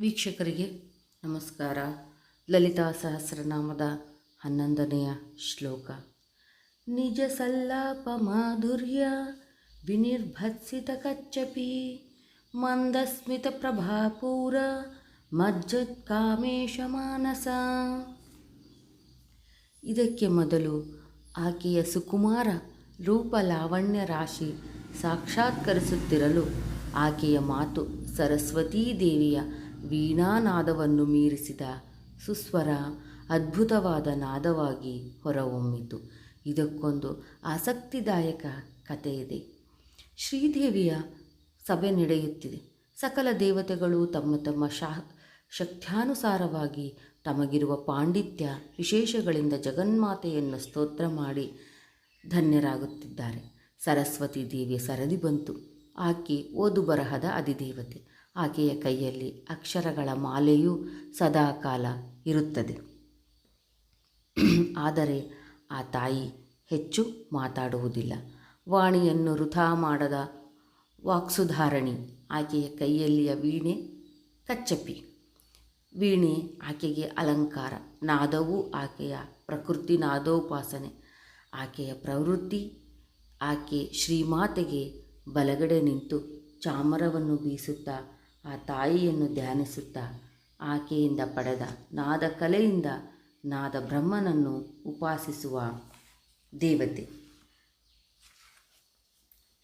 ವೀಕ್ಷಕರಿಗೆ ನಮಸ್ಕಾರ. ಲಲಿತಾ ಸಹಸ್ರನಾಮದ ಹನ್ನೊಂದನೆಯ ಶ್ಲೋಕ. ನಿಜ ಸಲ್ಲಾಪ ಮಾಧುರ್ಯ ವಿನಿರ್ಭತ್ಸಿತ ಕಚ್ಚಪಿ ಮಂದಸ್ಮಿತ ಪ್ರಭಾಪೂರ ಮಜ್ಜತ್ ಕಾಮೇಶ ಮಾನಸ. ಇದಕ್ಕೆ ಮೊದಲು ಆಕೆಯ ಸುಕುಮಾರ ರೂಪ ಲಾವಣ್ಯ ರಾಶಿ ಸಾಕ್ಷಾತ್ಕರಿಸುತ್ತಿರಲು ಆಕೆಯ ಮಾತು ಸರಸ್ವತೀ ದೇವಿಯ ವೀಣಾನಾದವನ್ನು ಮೀರಿಸಿದ ಸುಸ್ವರ ಅದ್ಭುತವಾದ ನಾದವಾಗಿ ಹೊರಹೊಮ್ಮಿತು. ಇದಕ್ಕೊಂದು ಆಸಕ್ತಿದಾಯಕ ಕಥೆ ಇದೆ ಶ್ರೀದೇವಿಯ ಸಭೆ ನಡೆಯುತ್ತಿದೆ. ಸಕಲ ದೇವತೆಗಳು ತಮ್ಮ ತಮ್ಮ ಶಾ ಶಕ್ತ್ಯಾನುಸಾರವಾಗಿ ತಮಗಿರುವ ಪಾಂಡಿತ್ಯ ವಿಶೇಷಗಳಿಂದ ಜಗನ್ಮಾತೆಯನ್ನು ಸ್ತೋತ್ರ ಮಾಡಿ ಧನ್ಯರಾಗುತ್ತಿದ್ದಾರೆ. ಸರಸ್ವತಿ ದೇವಿಯ ಸರದಿ ಬಂತು. ಆಕೆ ಓದು ಬರಹದ ಅಧಿದೇವತೆ. ಆಕೆಯ ಕೈಯಲ್ಲಿ ಅಕ್ಷರಗಳ ಮಾಲೆಯೂ ಸದಾಕಾಲ ಇರುತ್ತದೆ. ಆದರೆ ಆ ತಾಯಿ ಹೆಚ್ಚು ಮಾತಾಡುವುದಿಲ್ಲ. ವಾಣಿಯನ್ನು ವೃಥಾ ಮಾಡದ ವಾಕ್ಸುಧಾರಣಿ ಆಕೆಯ ಕೈಯಲ್ಲಿಯ ವೀಣೆ ಕಚ್ಚಪಿ ವೀಣೆ ಆಕೆಗೆ ಅಲಂಕಾರ, ನಾದವೂ ಆಕೆಯ ಪ್ರಕೃತಿ ನಾದೋಪಾಸನೆ, ಆಕೆಯ ಪ್ರವೃತ್ತಿ, ಆಕೆ ಶ್ರೀಮಾತೆಗೆ ಬಲಗಡೆ ನಿಂತು ಚಾಮರವನ್ನು ಬೀಸುತ್ತಾ ಆ ತಾಯಿಯನ್ನು ಧ್ಯಾನಿಸುತ್ತಾ ಆಕೆಯಿಂದ ಪಡೆದ ನಾದ ಕಲೆಯಿಂದ ನಾದ ಬ್ರಹ್ಮನನ್ನು ಉಪಾಸಿಸುವ ದೇವತೆ.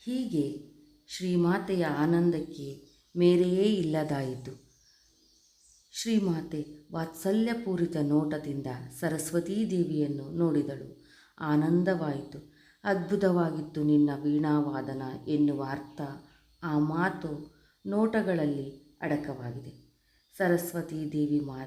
ಹೀಗೆ ಶ್ರೀಮಾತೆಯ ಆನಂದಕ್ಕೆ ಮೇರೆಯೇ ಇಲ್ಲದಾಯಿತು. ಶ್ರೀಮಾತೆ ವಾತ್ಸಲ್ಯಪೂರಿತ ನೋಟದಿಂದ ಸರಸ್ವತೀ ದೇವಿಯನ್ನು ನೋಡಿದಳು. ಆನಂದವಾಯಿತು. ಅದ್ಭುತವಾಗಿತ್ತು ನಿನ್ನ ವೀಣಾವಾದನ ಎನ್ನುವ ಅರ್ಥ. ಆ ಮಾತು ನೋಟಗಳಲ್ಲಿ ಅಡಕವಾಗಿದೆ. ಸರಸ್ವತಿ ದೇವಿ ಮಾ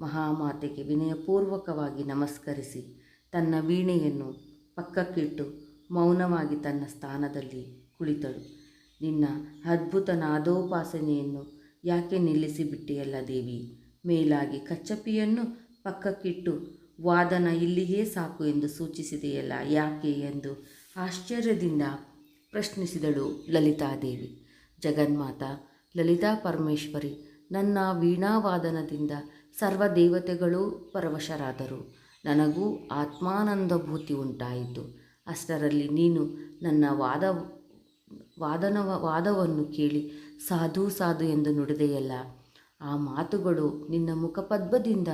ಮಹಾಮಾತೆಗೆ ವಿನಯಪೂರ್ವಕವಾಗಿ ನಮಸ್ಕರಿಸಿ ತನ್ನ ವೀಣೆಯನ್ನು ಪಕ್ಕಕ್ಕಿಟ್ಟು ಮೌನವಾಗಿ ತನ್ನ ಸ್ಥಾನದಲ್ಲಿ ಕುಳಿತಳು. ನಿನ್ನ ಅದ್ಭುತ ನಾದೋಪಾಸನೆಯನ್ನು ಯಾಕೆ ನಿಲ್ಲಿಸಿಬಿಟ್ಟಿಯಲ್ಲ ದೇವಿ? ಮೇಲಾಗಿ ಕಚ್ಚಪಿಯನ್ನು ಪಕ್ಕಕ್ಕಿಟ್ಟು ವಾದನ ಇಲ್ಲಿಯೇ ಸಾಕು ಎಂದು ಸೂಚಿಸಿದೆಯಲ್ಲ ಯಾಕೆ ಎಂದು ಆಶ್ಚರ್ಯದಿಂದ ಪ್ರಶ್ನಿಸಿದಳು ಲಲಿತಾದೇವಿ. ಜಗನ್ಮಾತ, ಲಲಿತಾ ಪರಮೇಶ್ವರಿ, ನನ್ನ ವೀಣಾವಾದನದಿಂದ ಸರ್ವ ದೇವತೆಗಳೂ ಪರವಶರಾದರು. ನನಗೂ ಆತ್ಮಾನಂದಭೂತಿ ಉಂಟಾಯಿತು. ಅಷ್ಟರಲ್ಲಿ ನೀನು ನನ್ನ ವಾದ, ವಾದನ, ವಾದವನ್ನು ಕೇಳಿ ಸಾಧು ಸಾಧು ಎಂದು ನುಡಿದೆಯಲ್ಲ. ಆ ಮಾತುಗಳು ನಿನ್ನ ಮುಖಪದ್ಮದಿಂದ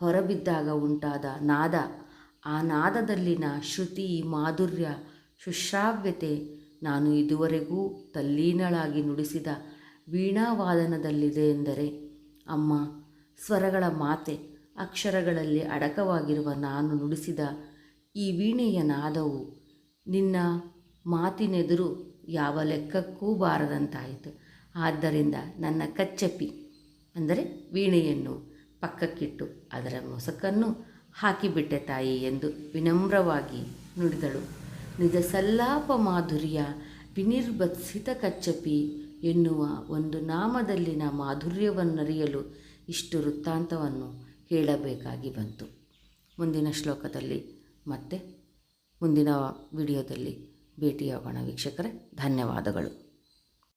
ಹೊರಬಿದ್ದಾಗ ಉಂಟಾದ ನಾದ. ಆ ನಾದದಲ್ಲಿನ ಶ್ರುತಿ, ಮಾಧುರ್ಯ, ಶುಶ್ರಾವ್ಯತೆ ನಾನು ಇದುವರೆಗೂ ತಲ್ಲೀನಳಾಗಿ ನುಡಿಸಿದ ವೀಣಾವಾದನದಲ್ಲಿದೆ ಎಂದರೆ, ಅಮ್ಮ, ಸ್ವರಗಳ ಮಾತೆ, ಅಕ್ಷರಗಳಲ್ಲಿ ಅಡಕವಾಗಿರುವ ನಾನು ನುಡಿಸಿದ ಈ ವೀಣೆಯ ನಾದವು ನಿನ್ನ ಮಾತಿನೆದುರು ಯಾವ ಲೆಕ್ಕಕ್ಕೂ ಬಾರದಂತಾಯಿತು. ಆದ್ದರಿಂದ ನನ್ನ ಕಚ್ಚಪಿ ಅಂದರೆ ವೀಣೆಯನ್ನು ಪಕ್ಕಕ್ಕಿಟ್ಟು ಅದರ ಮೊಸಕನ್ನು ಹಾಕಿಬಿಟ್ಟೆ ತಾಯಿ ಎಂದು ವಿನಮ್ರವಾಗಿ ನುಡಿದಳು. ನಿಜ ಸಲ್ಲಾಪ ಮಾಧುರ್ಯ ವಿನಿರ್ಬತ್ಸಿತ ಕಚ್ಚಪಿ ಎನ್ನುವ ಒಂದು ನಾಮದಲ್ಲಿನ ಮಾಧುರ್ಯವನ್ನರಿಯಲು ಇಷ್ಟು ವೃತ್ತಾಂತವನ್ನು ಹೇಳಬೇಕಾಗಿ ಬಂತು. ಮುಂದಿನ ಶ್ಲೋಕದಲ್ಲಿ ಮತ್ತೆ, ಮುಂದಿನ ವಿಡಿಯೋದಲ್ಲಿ ಭೇಟಿಯಾಗೋಣ ವೀಕ್ಷಕರೇ. ಧನ್ಯವಾದಗಳು.